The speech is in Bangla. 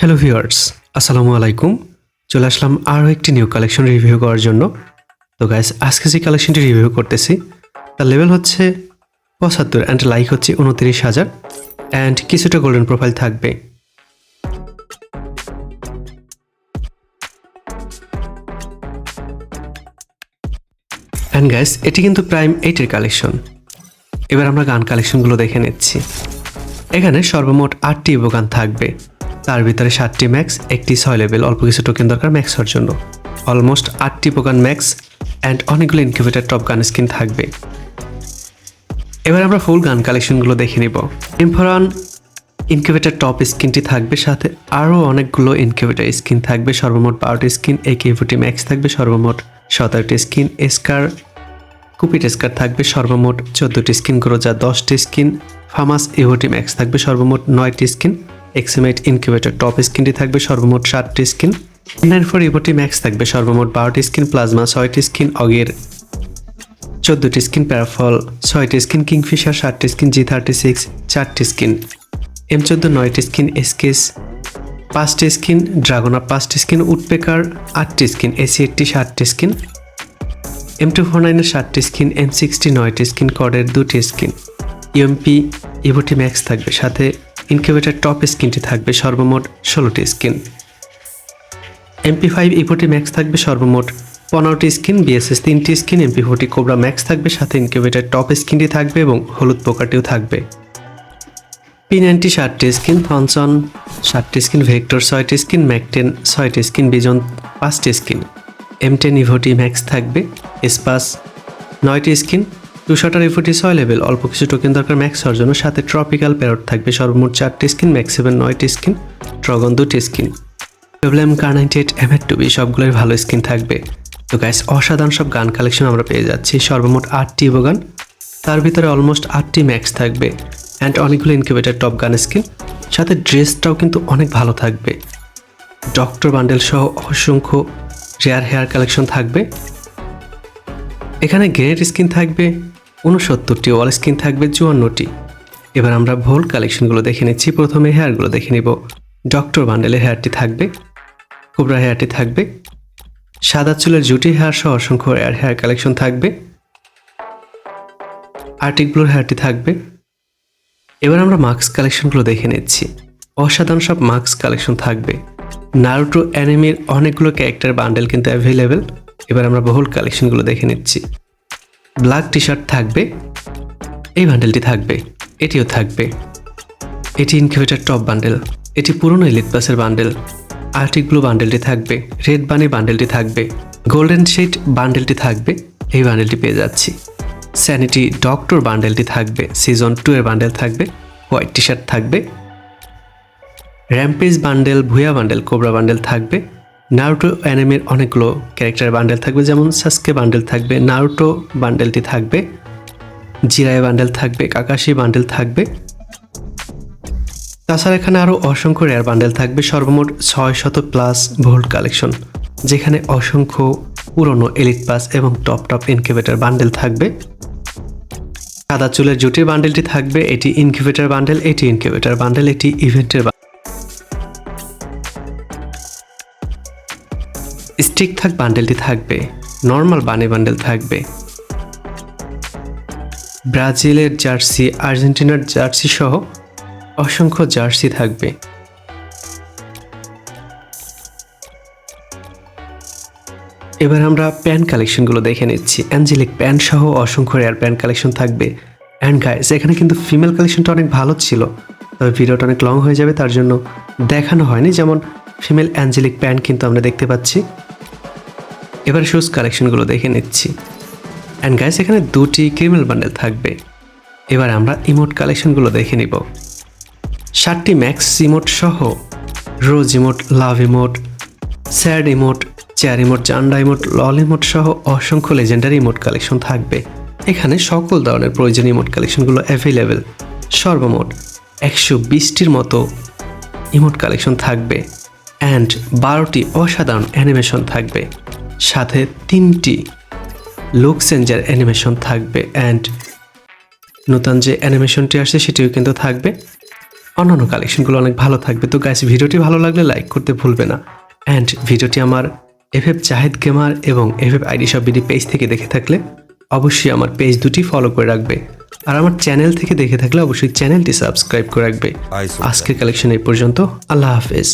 হ্যালো ভিউয়ার্স আসসালামু আলাইকুম। চলে আসলাম আরও একটি নিউ কালেকশন রিভিউ করার জন্য। তো গাইস আজকে যে কালেকশনটি রিভিউ করতেছি, তার লেভেল হচ্ছে পঁচাত্তর অ্যান্ড লাইক হচ্ছে উনত্রিশ হাজার অ্যান্ড কিছুটা গোল্ডেন প্রোফাইল থাকবে। অ্যান্ড গাইস এটি কিন্তু প্রাইম এইটের কালেকশন এবার আমরা গান কালেকশনগুলো দেখে নিচ্ছি। এখানে সর্বমোট আটটি গান থাকবে। তার ভিতরে সাতটি ম্যাক্স একটি ছয় লেভেল অল্প কিছু টোকেন দরকার ম্যাক্স হওয়ার জন্য। অলমোস্ট আটটি পোকান ম্যাক্স অ্যান্ড অনেকগুলো ইনকিউবেটার টপ গান স্কিন থাকবে। এবার আমরা ফুল গান কালেকশনগুলো দেখে নিব। ইনফরান ইনকিউবেটার টপ স্কিনটি থাকবে, সাথে আরও অনেকগুলো ইনকিউবেটার স্কিন থাকবে, সর্বমোট বারোটি স্কিন এই কেভুটি ম্যাক্স থাকবে, সর্বমোট সতেরোটি স্কিন এসকার কুপিট স্কার থাকবে, সর্বমোট চোদ্দোটি স্কিন গ্রোজা দশটি স্কিন ফামাস ইভোটি ম্যাক্স থাকবে, সর্বমোট নয়টি স্কিন এক্সিমেট ইনকিউবেটর টপ স্কিনটি থাকবে সর্বমোট ষাটটি স্কিন নাইন ফোর ইভোটি ম্যাক্স থাকবে সর্বমোট বারোটি স্কিন প্লাজমা ছয়টি স্ক্রিন অগের চোদ্দোটি স্কিন প্যারাফল ছয়টি স্কিন কিংফিশার সাতটি স্কিন জি থার্টি সিক্স চারটি স্কিন এম চোদ্দ নয়টি স্কিন এসকেস পাঁচটি স্কিন ড্রাগনার পাঁচটি স্কিন উডপেকার আটটি স্কিন এসি একটি ষাটটি স্কিন এম টু ফোর নাইনের ষাটটি স্কিন এম সিক্সটি নয়টি স্কিন কডের দুটি স্কিন ইউএমপি ইভোটি ম্যাক্স থাকবে সাথে ইনকিউবেটার টপ স্কিনটি থাকবে সর্বমোট ষোলোটি স্কিন এমপি ফাইভ ইভোটি ম্যাক্স থাকবে সর্বমোট পনেরোটি স্কিন বিএসএস তিনটি skin MP forty cobra max থাকবে, সাথে ইনকিউবেটার টপ স্কিনটি থাকবে এবং হলুদ পোকাটিও থাকবে। পি নাইনটি ষাটটি স্কিন থনসন ষাটটি স্কিন ভেক্টর ছয়টি স্কিন ম্যাকটেন ছয়টি স্কিন বিজন পাঁচটি স্কিন এম টেন ইভোটি ম্যাক্স থাকবে স্পাস নয়টি স্কিন টু শটার ইভোটি ছয় লেভেল অল্প কিছু টোকেন দরকার ম্যাক্স হওয়ার জন্য সাথে ট্রপিক্যাল প্যারট থাকবে, সর্বমোট চারটি স্কিন ম্যাক্স সেভেন নয়টি স্কিন ড্রগন দুটি স্কিন প্রবলেম কার ninety eight M two B সবগুলোর ভালো স্কিন থাকবে। তো গাইস অসাধারণ সব গান কালেকশন আমরা পেয়ে যাচ্ছি, সর্বমোট আটটি ইভো গান তার ভিতরে অলমোস্ট আটটি ম্যাক্স থাকবে। অ্যান্ড অনেকগুলো ইনকিউবেটার টপ গান স্কিন সাথে ড্রেসটাও কিন্তু অনেক ভালো থাকবে। ডক্টর বান্ডেল সহ অসংখ্য রেয়ার হেয়ার কালেকশন থাকবে। এখানে গ্রেনেড স্কিন থাকবে। উনসত্তরটি ওয়াল স্কিন থাকবে চুয়ান্নটি। এবার আমরা ভোল কালেকশনগুলো দেখে নিচ্ছি। প্রথমে হেয়ারগুলো দেখে নিব। ডক্টর বান্ডেলের হেয়ারটি থাকবে, কোবরা হেয়ারটি থাকবে, সাদা চুলের জুটি হেয়ার সহ অসংখ্য রেয়ার হেয়ার কালেকশন থাকবে আর্টিক ব্লুর হেয়ারটি থাকবে। এবার আমরা মাস্ক কালেকশনগুলো দেখে নিচ্ছি। অসাধারণ সব মাস্ক কালেকশন থাকবে। নারুটো অ্যানিমির অনেকগুলো ক্যারেক্টার বান্ডেল কিন্তু অ্যাভেলেবেল এবার আমরা বহুল কালেকশনগুলো দেখে নিচ্ছি। ব্ল্যাক টি শার্ট থাকবে, এই বান্ডেলটি থাকবে, এটিও থাকবে। এটি ইনকিউবেটার টপ বান্ডেল এটি পুরনো ইলিট পাসের বান্ডেল আর্টিক ব্লু বান্ডেলটি থাকবে রেড বানি বান্ডেলটি থাকবে গোল্ডেন শিট বান্ডেলটি থাকবে, এই বান্ডেলটি পেয়ে যাচ্ছি। স্যানিটি ডক্টর বান্ডেলটি থাকবে সিজন টু এর বান্ডেল থাকবে হোয়াইট টি শার্ট থাকবে। Rampage bundle booyah bundle cobra bundle থাকবে। নারুটো অ্যানিমের অনেকগুলো ক্যারেক্টার বান্ডেল থাকবে, যেমন সাসকে বান্ডেল থাকবে নারুটো বান্ডেলটি থাকবে জিরায় বান্ডেল থাকবে কাকাশি বান্ডেল থাকবে। তাছাড়া এখানে আরও অসংখ্য রেয়ার বান্ডেল থাকবে, সর্বমোট ছয় শত প্লাস ভোল্ট কালেকশন যেখানে অসংখ্য পুরনো এলিট পাস এবং টপ টপ ইনকিউবেটার বান্ডেল থাকবে। সাদা চুলের জুটির বান্ডেলটি থাকবে, এটি ইনকিউবেটার বান্ডেল এটি ইনকিউবেটার বান্ডেল এটি ইভেন্টের স্টিক থাক বান্ডেলটি থাকবে। নর্মাল বানি বান্ডেল থাকবে। ব্রাজিলের জার্সি, আর্জেন্টিনার জার্সি সহ অসংখ্য জার্সি থাকবে। এবার আমরা প্যান কালেকশনগুলো দেখে নিচ্ছি। অ্যাঞ্জেলিক প্যান সহ অসংখ্য রেয়ার প্যান কালেকশন থাকবে। অ্যান্ড গাইস এখানে কিন্তু ফিমেল কালেকশনটা অনেক ভালো ছিল। তবে ভিডিওটা অনেক লং হয়ে যাবে, তার জন্য দেখানো হয়নি। যেমন ফিমেল অ্যাঞ্জেলিক প্যান্ট কিন্তু আমরা দেখতে পাচ্ছি। এবার শুজ কালেকশনগুলো দেখে নিচ্ছি। অ্যান্ড গাইস এখানে দুটি ক্রিমিনাল বান্ডেল থাকবে। এবার আমরা ইমোট কালেকশনগুলো দেখে নিব। ষাটটি ম্যাক্স ইমোট সহ rose emote love emote sad emote chair emote জান্ডা emote LOL emote সহ অসংখ্য লেজেন্ডারি ইমোট কালেকশন থাকবে। এখানে সকল ধরনের প্রয়োজনীয় ইমোট কালেকশনগুলো অ্যাভেলেবেল সর্বমোট একশো বিশটির মতো ইমোট কালেকশন থাকবে। অ্যান্ড বারোটি অসাধারণ অ্যানিমেশন থাকবে। সাথে তিনটি লুক চেঞ্জার অ্যানিমেশন থাকবে অ্যান্ড নতুন যে অ্যানিমেশনটি আসছে সেটিও কিন্তু থাকবে। অন্যান্য কালেকশনগুলো অনেক ভালো থাকবে। তো গাইস ভিডিওটি ভালো লাগলে লাইক করতে ভুলবে না। অ্যান্ড ভিডিওটি আমার এফ এফ জাহেদ গেমার এবং এফ এফ আইডি সব বিডি পেজ থেকে দেখে থাকলে অবশ্যই আমার পেজ দুটি ফলো করে রাখবে। আর আমার চ্যানেল থেকে দেখে থাকলে অবশ্যই চ্যানেলটি সাবস্ক্রাইব করে রাখবে। আজকের কালেকশন এই পর্যন্ত। আল্লাহ হাফেজ।